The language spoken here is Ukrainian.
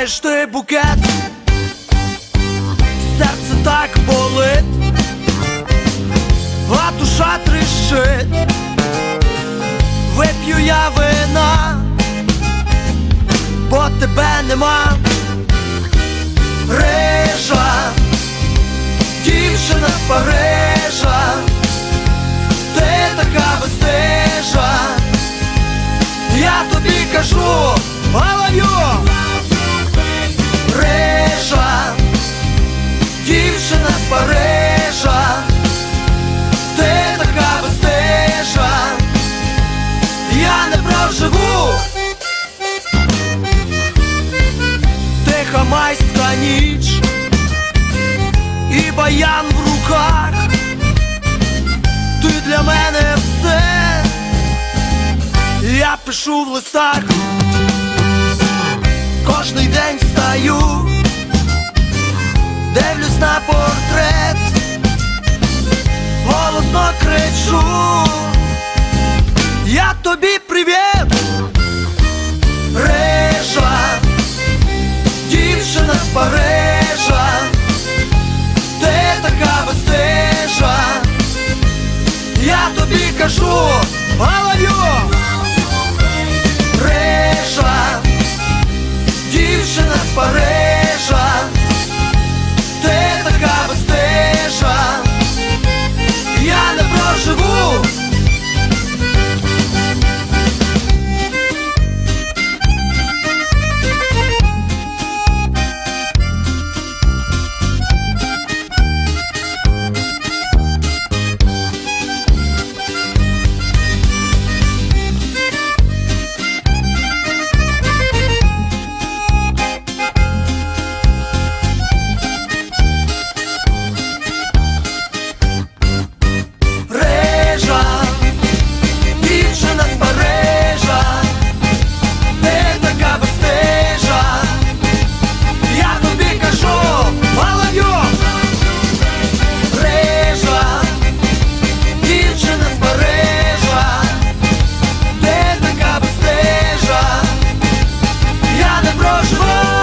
Тримаєш ти букет, серце так болить, а душа тріщить, вип'ю я вина, бо тебе нема, рижа, дівчина з Парижа, ти така безстижа, я тобі кажу, алаю, пишу в листах, кожний день встаю, дивлюсь на портрет, голосно кричу, я тобі привіт, рижа, дівчина з Парижа, ти така безстижа, я тобі кажу, алаю, прийшла, дівчина з пари. nós.